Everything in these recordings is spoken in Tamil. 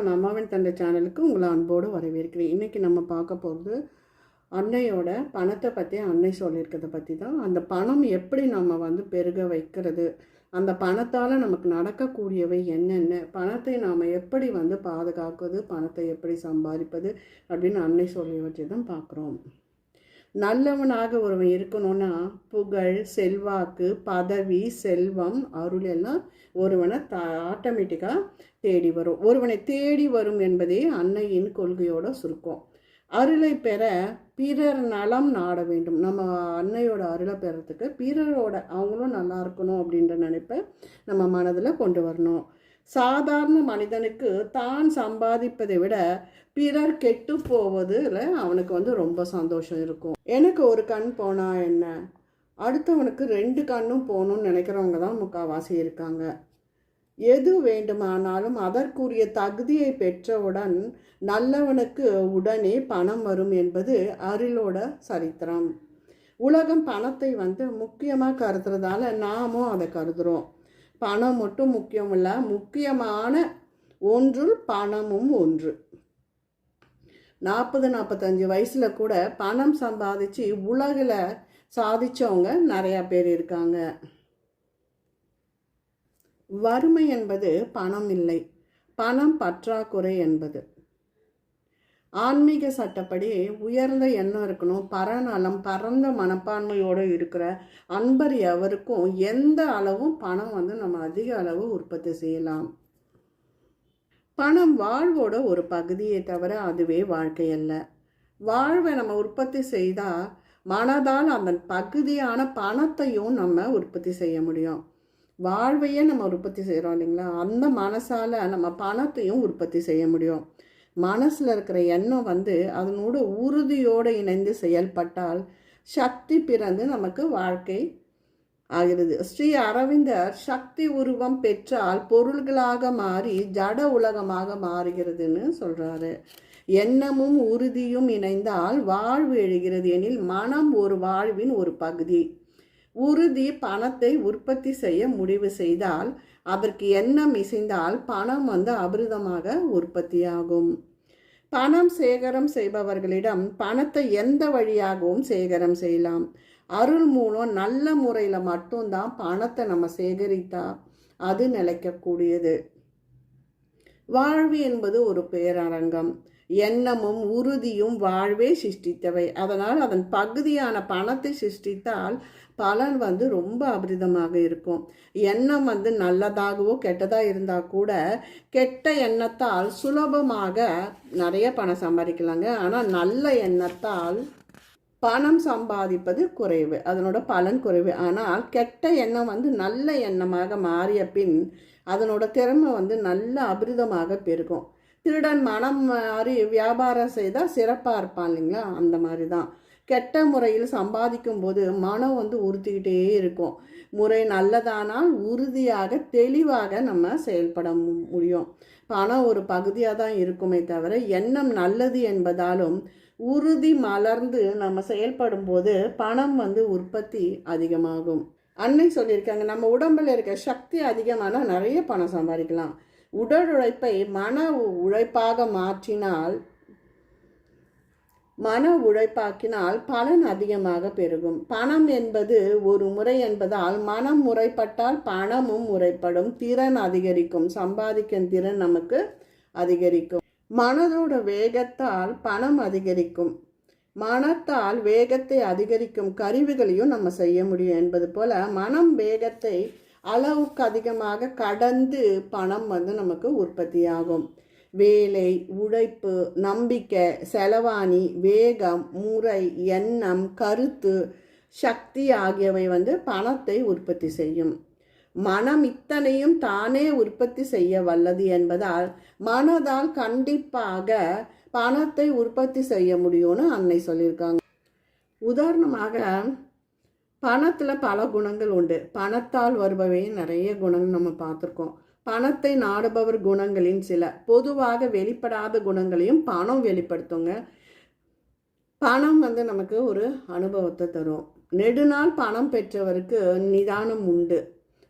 வணக்கம். அம்மாவின் தந்தை சேனலுக்கு உங்களை அன்போடு வரவேற்கிறேன். இன்றைக்கி நம்ம பார்க்க போகிறது அன்னையோட பணத்தை பற்றி அன்னை சொல்லியிருக்கிறத பற்றி தான். அந்த பணம் எப்படி நம்ம வந்து பெருக வைக்கிறது? அந்த பணத்தால் நமக்கு நடக்கக்கூடியவை என்னென்ன? பணத்தை நாம் எப்படி வந்து பாதுகாக்குது? பணத்தை எப்படி சம்பாதிப்பது? அப்படின்னு அன்னை சொல்லி வச்சு தான் பார்க்குறோம். நல்லவனாக ஒருவன் இருக்கணும்னா புகழ் செல்வாக்கு பதவி செல்வம் அருள் எல்லாம் ஒருவனை த ஆட்டோமேட்டிக்காக தேடி வரும். ஒருவனை தேடி வரும் என்பதே அன்னையின் கொள்கையோட சுருக்கம். அருளை பெற பிறர் நலம் நாட வேண்டும். நம்ம அன்னையோட அருளை பெறத்துக்கு பிறரோட அவங்களும் நல்லா இருக்கணும் அப்படின்ற நினைப்பை நம்ம மனதில் கொண்டு வரணும். சாதாரண மனிதனுக்கு தான் சம்பாதிப்பதை விட பிறர் கெட்டு போவதில் அவனுக்கு வந்து ரொம்ப சந்தோஷம் இருக்கும். எனக்கு ஒரு கண் போனா என்ன? அடுத்தவனுக்கு ரெண்டு கண்ணும் போகணும்னு நினைக்கிறவங்க தான் முக்கால்வாசி இருக்காங்க. எது வேண்டுமானாலும் அதற்குரிய தகுதியை பெற்றவுடன் நல்லவனுக்கு உடனே பணம் வரும் என்பது அருளோட சரித்திரம். உலகம் பணத்தை வந்து முக்கியமாக கருதுறதால நாமும் அதை கருதுகிறோம் பணம் மட்டும் முக்கியம் இல்லை முக்கியமான ஒன்றுள் பணமும் ஒன்று. நாற்பது நாற்பத்தஞ்சு வயசில் கூட பணம் சம்பாதிச்சு உலகில் சாதிச்சவங்க நிறையா பேர் இருக்காங்க. வறுமை என்பது பணம் இல்லை பணம் பற்றாக்குறை என்பது. ஆன்மீக சட்டப்படி உயர்ந்த எண்ணம் இருக்கணும் பரநலம் பரந்த மனப்பான்மையோடு இருக்கிற அன்பர் எவருக்கும் எந்த அளவும் பணம் வந்து நம்ம அதிக அளவு உற்பத்தி செய்யலாம். பணம் வாழ்வோட ஒரு பகுதியை தவிர அதுவே வாழ்க்கை அல்ல. வாழ்வை நம்ம உற்பத்தி செய்தால் மனதால் அந்த பகுதியான பணத்தையும் நம்ம உற்பத்தி செய்ய முடியும். வாழ்வையே நம்ம உற்பத்தி செய்கிறோம் இல்லைங்களா? அந்த மனசால் நம்ம பணத்தையும் உற்பத்தி செய்ய முடியும். மனசில் இருக்கிற எண்ணம் வந்து அதனோட உறுதியோடு இணைந்து செயல்பட்டால் சக்தி பிறந்து நமக்கு வாழ்க்கை ஆகிறது. ஸ்ரீ அரவிந்தர் சக்தி உருவம் பெற்றால் பொருள்களாக மாறி ஜட உலகமாக மாறுகிறதுன்னு சொல்கிறாரு எண்ணமும் உறுதியும் இணைந்தால் வாழ்வு எழுகிறது எனில் மனம் ஒரு வாழ்வின் ஒரு பகுதி. உறுதி பணத்தை உற்பத்தி செய்ய முடிவு செய்தால் அவருக்கு எண்ணம் இசைந்தால் பணம் வந்து அபிரதமாக உற்பத்தியாகும். பணம் சேகரம் செய்பவர்களிடம் பணத்தை எந்த வழியாகவும் சேகரம் செய்யலாம். அருள் மூலம் நல்ல முறையில் மட்டும்தான் பணத்தை நம்ம சேகரித்தா அது நிலைக்கக்கூடியது. வாழ்வு என்பது ஒரு பேரரங்கம். எண்ணமும் உறுதியும் வாழ்வே சிருஷ்டித்தவை. அதனால் அதன் பகுதியான பணத்தை சிருஷ்டித்தால் பலன் வந்து ரொம்ப அபரிதமாக இருக்கும். எண்ணம் வந்து நல்லதாகவோ கெட்டதாக இருந்தால் கூட கெட்ட எண்ணத்தால் சுலபமாக நிறைய பணம் சம்பாதிக்கலாங்க. ஆனால் நல்ல எண்ணத்தால் பணம் சம்பாதிப்பது குறைவு. அதனோட பலன் குறைவு. ஆனால் கெட்ட எண்ணம் வந்து நல்ல எண்ணமாக மாறிய பின் அதனோட திறமை வந்து நல்ல அபிரிதமாக பெருகும். திருடன் மனம் மாறி வியாபாரம் செய்தால் சிறப்பாக இருப்பான் இல்லைங்களா? அந்த மாதிரி தான். கெட்ட முறையில் சம்பாதிக்கும் போது மனம் வந்து உறுத்திக்கிட்டே இருக்கும். முறை நல்லதானால் உறுதியாக தெளிவாக நம்ம செயல்பட முடியும். பணம் ஒரு பகுதியாக தான் இருக்குமே தவிர எண்ணம் நல்லது என்பதாலும் உறுதி மலர்ந்து நம்ம செயல்படும் போது பணம் வந்து உற்பத்தி அதிகமாகும். அன்னை சொல்லியிருக்காங்க நம்ம உடம்பில் இருக்க சக்தி அதிகமான நிறைய பணம் சம்பாதிக்கலாம். உடல் உழைப்பை மன உழைப்பாக மாற்றினால் மன உழைப்பாக்கினால் பலன் அதிகமாக பெருகும். பணம் என்பது ஒரு முறை என்பதால் மனம் முறைப்பட்டால் பணமும் முறைப்படும். திறன் அதிகரிக்கும். சம்பாதிக்கும் திறன் நமக்கு அதிகரிக்கும். மனதோட வேகத்தால் பணம் அதிகரிக்கும். மனத்தால் வேகத்தை அதிகரிக்கும் கருவிகளையும் நம்ம செய்ய முடியும் என்பது போல மனம் வேகத்தை அளவுக்கு அதிகமாக கடந்து பணம் வந்து நமக்கு உற்பத்தியாகும். வேலை உழைப்பு நம்பிக்கை செலவாணி வேகம் முறை எண்ணம் கருத்து சக்தி ஆகியவை வந்து பணத்தை உற்பத்தி செய்யும். மனம் இத்தனையும் தானே உற்பத்தி செய்ய வல்லது என்பதால் மனதால் கண்டிப்பாக பணத்தை உற்பத்தி செய்ய முடியும்னு அன்னை சொல்லியிருக்காங்க. உதாரணமாக பணத்தில் பல குணங்கள் உண்டு. பணத்தால் வருபவை நிறைய குணங்கள் நம்ம பார்த்துருக்கோம். பணத்தை நாடுபவர் குணங்களின் சில. பொதுவாக வெளிப்படாத குணங்களையும் பணம் வெளிப்படுத்துங்க. பணம் வந்து நமக்கு ஒரு அனுபவத்தை தரும். நெடுநாள் பணம் பெற்றவருக்கு நிதானம் உண்டு.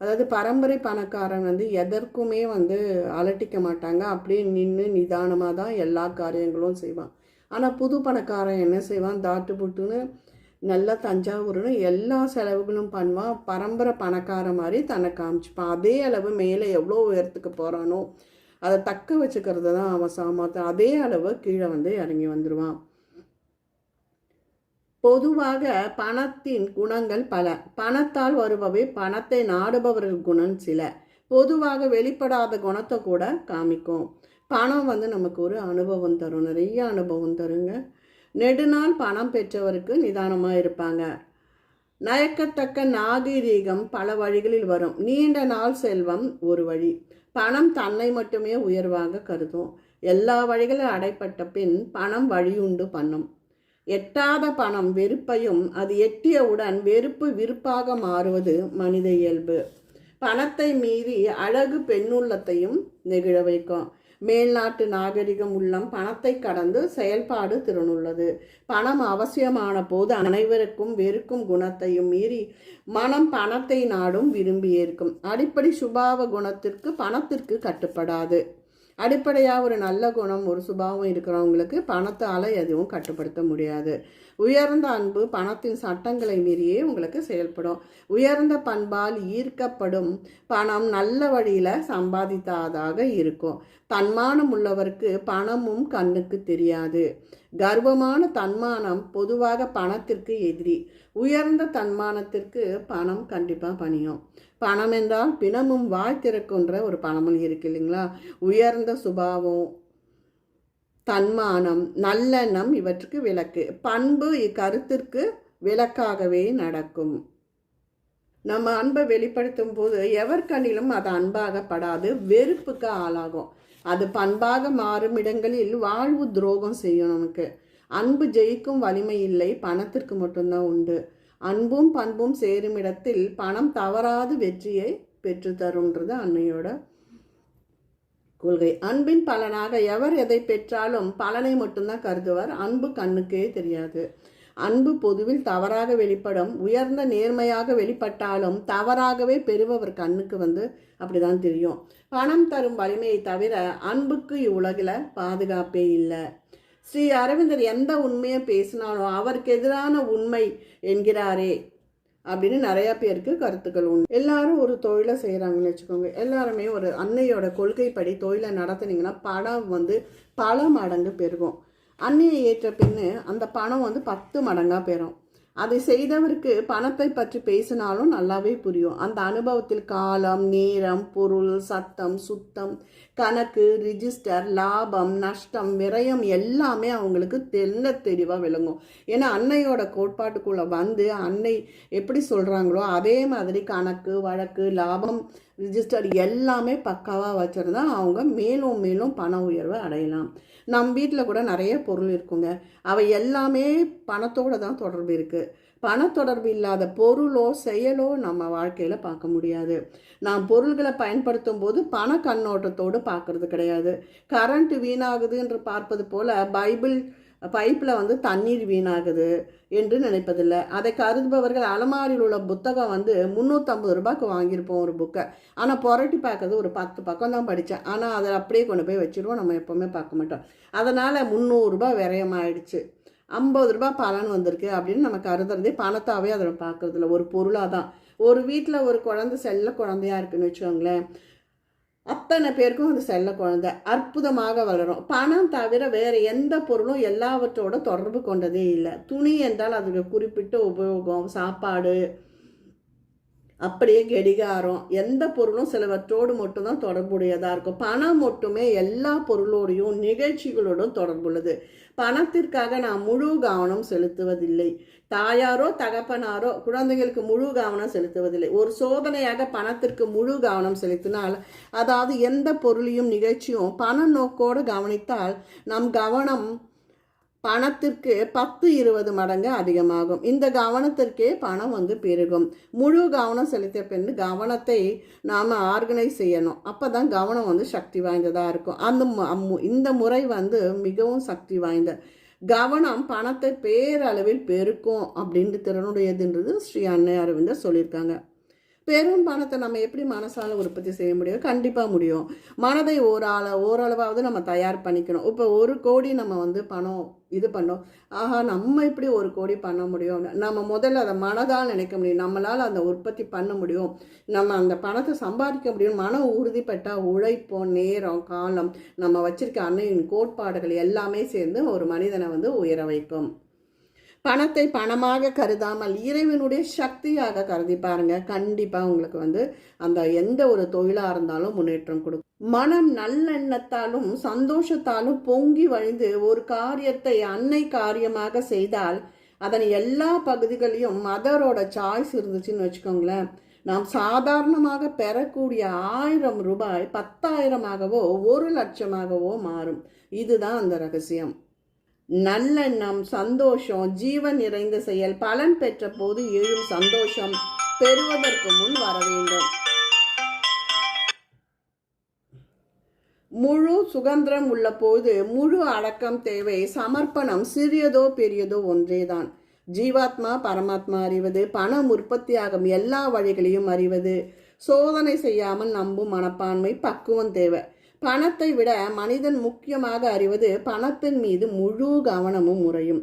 அதாவது பரம்பரை பணக்காரன் வந்து எதற்குமே வந்து அலட்டிக்க மாட்டாங்க. அப்படியே நின்று நிதானமாக தான் எல்லா காரியங்களும் செய்வான். ஆனால் புது பணக்காரன் என்ன செய்வான்? தாட்டு புட்டுன்னு நல்லா தஞ்சாவூர்னு எல்லா செலவுகளும் பண்ணுவான் பரம்பரை பணக்கார மாதிரி தன்னை காமிச்சுப்பான் அதே அளவு மேலே எவ்வளோ உயரத்துக்கு போகிறானோ அதை தக்க வச்சுக்கிறது தான் அவன் சாமர்த்தியம். அதே அளவு கீழே வந்து இறங்கி வந்துடுவான் பொதுவாக பணத்தின் குணங்கள் பல. பணத்தால் வருபவை பணத்தை நாடுபவர்கள் குணம் சில. பொதுவாக வெளிப்படாத குணத்தை கூட காமிக்கும். பணம் வந்து நமக்கு ஒரு அனுபவம் தரும். நிறைய அனுபவம் தருங்க. நெடுநாள் பணம் பெற்றவருக்கு நிதானமாக இருப்பாங்க. நயக்கத்தக்க நாகரீகம் பல வழிகளில் வரும். நீண்ட நாள் செல்வம் ஒரு வழி. பணம் தன்னை மட்டுமே உயர்வாக கருதும். எல்லா வழிகளும் அடைப்பட்ட பின் பணம் வழியுண்டு பண்ணும். எட்டாத பணம் வெறுப்பையும் அது எட்டியவுடன் வெறுப்பு விருப்பாக மாறுவது மனித இயல்பு. பணத்தை மீறி அழகு பெண்ணுள்ளத்தையும் நெகிழ வைக்கும். மேல்நாட்டு நாகரிகம் உள்ளம் பணத்தை கடந்து செயல்பாடு திறனுள்ளது. பணம் அவசியமான போது அனைவருக்கும் வெறுக்கும் குணத்தையும் மீறி மனம் பணத்தை நாடும் விரும்பி ஏற்கும். அடிப்படை சுபாவ குணத்திற்கு பணத்திற்கு கட்டுப்படாது. அடிப்படையாக ஒரு நல்ல குணம் ஒரு சுபாவம் இருக்கிறவங்களுக்கு பணத்தால் எதுவும் கட்டுப்படுத்த முடியாது. உயர்ந்த அன்பு பணத்தின் சட்டங்களை மீறியே உங்களுக்கு செயல்படும். உயர்ந்த பண்பால் ஈர்க்கப்படும் பணம் நல்ல வழியில் சம்பாதித்தாதாக இருக்கும். தன்மானம் உள்ளவருக்கு பணமும் கண்ணுக்கு தெரியாது. கர்வமான தன்மானம் பொதுவாக பணத்திற்கு எதிரி. உயர்ந்த தன்மானத்திற்கு பணம் கண்டிப்பாக பணியும். பணம் என்றால் பிணமும் வாய் திறக்குன்ற ஒரு பணமொழி இருக்கு இல்லைங்களா? உயர்ந்த சுபாவம் தன்மானம் நல்லெண்ணம் இவற்றுக்கு விளக்கு. பண்பு இக்கருத்திற்கு விளக்காகவே நடக்கும். நம்ம அன்பை வெளிப்படுத்தும் போது எவர் கண்ணிலும் அது அன்பாகப்படாது வெறுப்புக்கு ஆளாகும். அது பண்பாக மாறும் இடங்களில் வாழ்வு துரோகம் செய்யும் நமக்கு. அன்பு ஜெயிக்கும் வலிமை இல்லை பணத்திற்கு மட்டும்தான் உண்டு. அன்பும் பண்பும் சேரும் இடத்தில் பணம் தவறாது வெற்றியை பெற்று தருன்றது அன்னையோட கொள்கை. அன்பின் பலனாக எவர் எதை பெற்றாலும் பலனை மட்டும்தான் கருதுவார். அன்பு கண்ணுக்கே தெரியாது. அன்பு பொதுவில் தவறாக வெளிப்படும் உயர்ந்த நேர்மையாக வெளிப்பட்டாலும் தவறாகவே பெறுபவர் கண்ணுக்கு வந்து அப்படிதான் தெரியும். பணம் தரும் வலிமையை தவிர அன்புக்கு இவ்வுலகில் பாதுகாப்பே இல்லை. ஸ்ரீ அரவிந்தர் எந்த உண்மையை பேசினாலும் அவருக்கு எதிரான உண்மை என்கிறாரே அப்படின்னு நிறையா பேருக்கு கருத்துக்கள் உண்டு. எல்லாரும் ஒரு தொழிலை செய்கிறாங்கன்னு வச்சுக்கோங்க. எல்லாருமே ஒரு அன்னையோட கொள்கைப்படி தொழிலை நடத்துனீங்கன்னா பணம் வந்து பல மடங்கு பெருகும். அன்னையை ஏற்ற பின்னு அந்த பணம் வந்து பத்து மடங்காக பெறும். அதை செய்தவருக்கு பணத்தை பற்றி பேசினாலும் நல்லாவே புரியும். அந்த அனுபவத்தில் காலம் நேரம் பொருள் சத்தம் சுத்தம் கணக்கு ரிஜிஸ்டர் லாபம் நஷ்டம் விரயம் எல்லாமே அவங்களுக்கு தெல்ல தெளிவாக விளங்கும். ஏன்னா அன்னையோட கோட்பாட்டுக்குள்ளே வந்து அன்னை எப்படி சொல்கிறாங்களோ அதே மாதிரி கணக்கு வழக்கு லாபம் ரிஜிஸ்டர் எல்லாமே பக்காவாக வச்சுருந்தா அவங்க மேலும் மேலும் பண உயர்வை அடையலாம். நம் வீட்டில் கூட நிறைய பொருள் இருக்குங்க. அவை எல்லாமே பணத்தோடு தான் தொடர்பு இருக்குது பண தொடர்பு இல்லாத பொருளோ செயலோ நம்ம வாழ்க்கையில் பார்க்க முடியாது. நாம் பொருள்களை பயன்படுத்தும் போது பண கண்ணோட்டத்தோடு பார்க்கறது கிடையாது. கரண்ட் வீணாகுது என்று பார்ப்பது போல் பைபிள் பைப்பில் வந்து தண்ணீர் வீணாகுது என்று நினைப்பதில்லை. அதை கருதுபவர்கள் அலமாரியில் உள்ள புத்தகம் வந்து முந்நூற்றம்பது ரூபாய்க்கு வாங்கியிருப்போம் ஒரு புக்கை. ஆனால் புரட்டி பார்க்கறது ஒரு பத்து பக்கம் தான் படித்தேன். ஆனால் அதை அப்படியே கொண்டு போய் வச்சுருவோம். நம்ம எப்போவுமே பார்க்க மாட்டோம். அதனால் முந்நூறுரூபா விரயமாயிடுச்சு. ஐம்பது ரூபா பலன் வந்திருக்கு அப்படின்னு நம்ம கருதுறதே பணத்தாவே அதை பார்க்குறதில்ல. ஒரு பொருளாக தான் ஒரு வீட்டில் ஒரு குழந்தை செல்ல குழந்தையா இருக்குன்னு வச்சுக்கோங்களேன். அத்தனை பேருக்கும் அது செல்ல குழந்தை அற்புதமாக வளரும். பணம் தவிர வேறு எந்த பொருளும் எல்லாவற்றோட தொடர்பு கொண்டதே இல்லை. துணி என்றால் அதுக்கு குறிப்பிட்ட உபயோகம் சாப்பாடு அப்படியே கெடிகாரம் எந்த பொருளும் சிலவற்றோடு மட்டும்தான் தொடர்புடையதாக இருக்கும். பணம் மட்டுமே எல்லா பொருளோடையும் நிகழ்ச்சிகளோடும் தொடர்புள்ளது. பணத்திற்காக நான் முழு கவனம் செலுத்துவதில்லை. தாயாரோ தகப்பனாரோ குழந்தைகளுக்கு முழு கவனம் செலுத்துவதில்லை. ஒரு சோதனையாக பணத்திற்கு முழு கவனம் செலுத்தினால் அதாவது எந்த பொருளையும் நிகழ்ச்சியும் பண நோக்கோடு கவனித்தால் நம் கவனம் பணத்திற்கு பத்து இருபது மடங்கு அதிகமாகும். இந்த கவனத்திற்கே பணம் வந்து பெருகும். முழு கவனம் செலுத்திய பின் கவனத்தை நாம் ஆர்கனைஸ் செய்யணும். அப்போ தான் கவனம் வந்து சக்தி வாய்ந்ததாக இருக்கும். அந்த இந்த முறை வந்து மிகவும் சக்தி வாய்ந்த. கவனம் பணத்தை பேரளவில் பெருக்கும் அப்படின்ட்டு திறனுடையதுன்றது ஸ்ரீ அன்னை அரவிந்தர் சொல்லியிருக்காங்க. பெரும் பணத்தை நம்ம எப்படி மனசால் உற்பத்தி செய்ய முடியும்? கண்டிப்பாக முடியும். மனதை ஓராள ஓரளவாவது நம்ம தயார் பண்ணிக்கணும். இப்போ ஒரு கோடி நம்ம வந்து பணம் இது பண்ணோம். ஆஹா நம்ம இப்படி ஒரு கோடி பண்ண முடியும்? நம்ம முதல்ல அதை மனதால் நினைக்க முடியும். நம்மளால் அந்த உற்பத்தி பண்ண முடியும். நம்ம அந்த பணத்தை சம்பாதிக்க முடியும். மன உறுதிப்பட்டால் உழைப்போம் நேரம் காலம். நம்ம வச்சிருக்க அன்னையின் கோட்பாடுகள் எல்லாமே சேர்ந்து ஒரு மனிதனை வந்து உயர வைக்கும். பணத்தை பணமாக கருதாமல் இறைவனுடைய சக்தியாக கருதி பாருங்க. கண்டிப்பாக உங்களுக்கு வந்து அந்த எந்த ஒரு தொழிலாக இருந்தாலும் முன்னேற்றம் கொடுக்கும். மனம் நல்லெண்ணத்தாலும் சந்தோஷத்தாலும் பொங்கி வழிந்து ஒரு காரியத்தை அன்னை காரியமாக செய்தால் அதன் எல்லா பகுதிகளையும் மதரோட சாய்ஸ் இருந்துச்சுன்னு வச்சுக்கோங்களேன். நாம் சாதாரணமாக பெறக்கூடிய ஆயிரம் ரூபாய் பத்தாயிரமாகவோ ஒரு லட்சமாகவோ மாறும். இதுதான் அந்த ரகசியம். நல்லெண்ணம் சந்தோஷம் ஜீவன் நிறைந்த செயல் பலன் பெற்ற போது எழும் சந்தோஷம் பெறுவதற்கு முன் வர வேண்டும். முழு சுதந்திரம் உள்ள போது முழு அடக்கம் தேவை. சமர்ப்பணம் சிறியதோ பெரியதோ ஒன்றேதான். ஜீவாத்மா பரமாத்மா அறிவது பணம் உற்பத்தியாகும் எல்லா வழிகளையும் அறிவது. சோதனை செய்யாமல் நம்பும் மனப்பான்மை பக்குவம் தேவை. பணத்தை விட மனிதன் முக்கியமாக அறிவது பணத்தின் மீது முழு கவனமும் முறையும்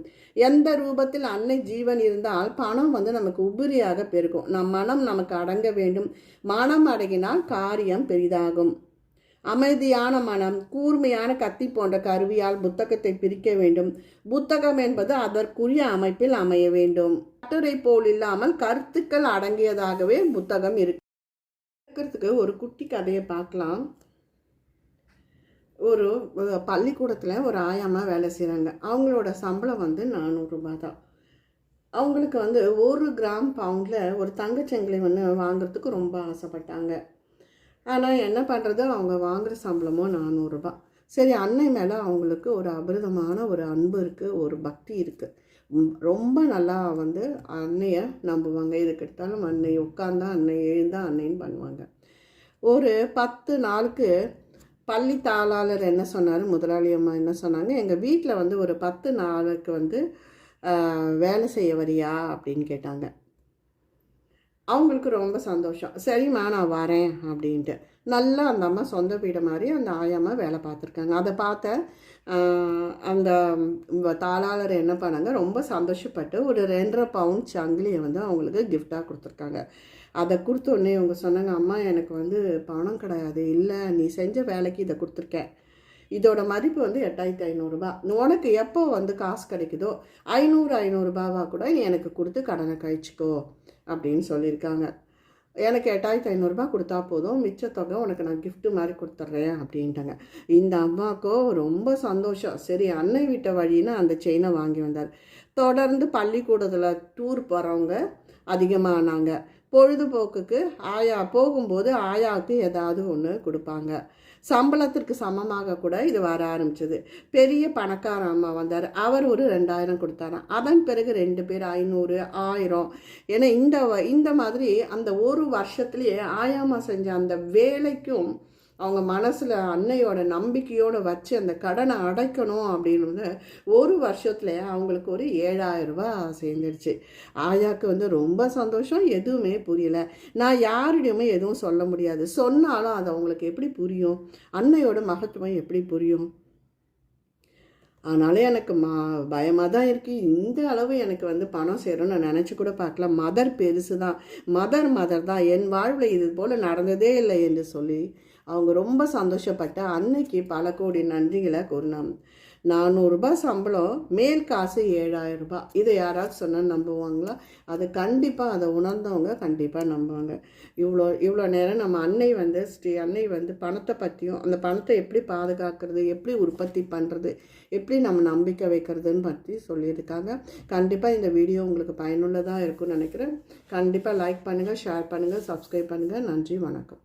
எந்த ரூபத்தில் அன்னை ஜீவன் இருந்தால் பணம் வந்து நமக்கு உபரியாக பெருகும். நம் மனம் நமக்கு அடங்க வேண்டும். மனம் அடங்கினால் காரியம் பெரிதாகும். அமைதியான மனம் கூர்மையான கத்தி போன்ற கருவியால் புத்தகத்தை பிரிக்க வேண்டும். புத்தகம் என்பது அதற்குரிய அமைப்பில் அமைய வேண்டும். கட்டுரை போல் இல்லாமல் கருத்துக்கள் அடங்கியதாகவே புத்தகம் இருக்கு. ஒரு குட்டி கதையை பார்க்கலாம். ஒரு பள்ளிக்கூடத்தில் ஒரு ஆயாமா வேலை செய்கிறாங்க அவங்களோட சம்பளம் வந்து நானூறுரூபா தான் அவங்களுக்கு வந்து ஒரு கிராம் பவுண்டில் ஒரு தங்கச்சங்கிலி ஒன்று வாங்குறதுக்கு ரொம்ப ஆசைப்பட்டாங்க. ஆனால் என்ன பண்ணுறது அவங்க வாங்குகிற சம்பளமோ நானூறுரூபா. சரி அன்னை மேலே அவங்களுக்கு ஒரு அபிரதமான ஒரு அன்பு இருக்குது ஒரு பக்தி இருக்குது ரொம்ப நல்லா வந்து அன்னையை நம்புவாங்க. எதுக்கெடுத்தாலும் அன்னை உட்காந்தா அன்னை எழுந்தா அன்னைன்னு பண்ணுவாங்க. ஒரு பத்து நாளுக்கு பள்ளி தாளாளர் என்ன சொன்னார்? முதலாளி அம்மா என்ன சொன்னாங்க? எங்கள் வீட்டில் வந்து ஒரு பத்து நாளுக்கு வந்து வேலை செய்ய வரியா? அப்படின்னு கேட்டாங்க. அவங்களுக்கு ரொம்ப சந்தோஷம். சரிம்மா நான் வரேன் அப்படின்ட்டு. நல்லா அந்த அம்மா சொந்த வீடு மாதிரி அந்த ஆயம்மா வேலை பார்த்துருக்காங்க. அதை பார்த்த அந்த தாளாளர் என்ன பண்ணாங்க ரொம்ப சந்தோஷப்பட்டு ஒரு ரெண்டரை பவுண்ட் சங்கிலியை வந்து அவங்களுக்கு கிஃப்டாக கொடுத்துருக்காங்க. அதை கொடுத்தோடனே அவங்க சொன்னாங்க அம்மா எனக்கு வந்து பணம் கிடையாது. இல்லை நீ செஞ்ச வேலைக்கு இதை கொடுத்துருக்கேன் இதோட மதிப்பு வந்து எட்டாயிரத்தி ஐநூறுரூபா உனக்கு எப்போ வந்து காசு கிடைக்குதோ ஐநூறு ஐநூறுரூபாவாக கூட எனக்கு கொடுத்து கடனை கழிச்சிக்கோ. அப்படின்னு சொல்லியிருக்காங்க. எனக்கு எட்டாயிரத்தி ஐநூறுரூபா கொடுத்தா போதும். மிச்ச தொகை உனக்கு நான் கிஃப்ட்டு மாதிரி கொடுத்துட்றேன் அப்படின்ட்டாங்க. இந்த அம்மாக்கோ ரொம்ப சந்தோஷம். சரி அன்னை விட்ட வழின்னு அந்த செயினை வாங்கி வந்தார். தொடர்ந்து பள்ளிக்கூடத்தில் டூர் போகிறவங்க அதிகமானாங்க. பொழுதுபோக்குக்கு ஆயா போகும்போது ஆயாவுக்கு ஏதாவது ஒன்று கொடுப்பாங்க. சம்பளத்திற்கு சமமாக கூட இது வர ஆரம்பிச்சது. பெரிய பணக்கார அம்மா வந்தார். அவர் ஒரு ரெண்டாயிரம் கொடுத்தாராம். அதன் பிறகு ரெண்டு பேர் ஐநூறு ஆயிரம் ஏன்னா இந்த இந்த மாதிரி அந்த ஒரு வருஷத்துலேயே ஆயாமா செஞ்ச அந்த வேலைக்கும் அவங்க மனசில் அன்னையோட நம்பிக்கையோடு வச்சு அந்த கடனை அடைக்கணும் அப்படின்னு ஒரு வருஷத்தில் அவங்களுக்கு ஒரு ஏழாயிரம் ரூபாய் சேர்ந்துருச்சு. ஆயாவுக்கு வந்து ரொம்ப சந்தோஷம். எதுவுமே புரியல. நான் யாரிடையுமே எதுவும் சொல்ல முடியாது. சொன்னாலும் அது அவங்களுக்கு எப்படி புரியும்? அன்னையோட மகத்துவம் எப்படி புரியும்? அதனால எனக்கு மா பயமாக தான் இருக்குது இந்த அளவு எனக்கு வந்து பணம் சேரும்னு நான் நினச்சி கூட பார்க்கல. மதர் பெருசு தான். மதர் மதர் தான். என் வாழ்வில் இது போல் நடந்ததே இல்லை என்று சொல்லி அவங்க ரொம்ப சந்தோஷப்பட்ட அன்னைக்கு பல கோடி நன்றிகளை கூறினான் நானூறுரூபா சம்பளம் மேல் காசு ஏழாயிரம் ரூபாய் இதை யாராவது சொன்னால் நம்புவாங்களா? அது கண்டிப்பாக அதை உணர்ந்தவங்க கண்டிப்பாக நம்புவாங்க. இவ்வளோ இவ்வளோ நேரம் நம்ம அன்னை வந்து ஸ்ரீ அன்னை வந்து பணத்தை பற்றியும் அந்த பணத்தை எப்படி பாதுகாக்கிறது எப்படி உற்பத்தி பண்ணுறது எப்படி நம்ம நம்பிக்கை வைக்கிறதுன்னு பற்றி சொல்லியிருக்காங்க. கண்டிப்பாக இந்த வீடியோ உங்களுக்கு பயனுள்ளதாக இருக்கும்னு நினைக்கிறேன். கண்டிப்பாக லைக் பண்ணுங்கள் ஷேர் பண்ணுங்கள் சப்ஸ்கிரைப் பண்ணுங்கள் நன்றி வணக்கம்.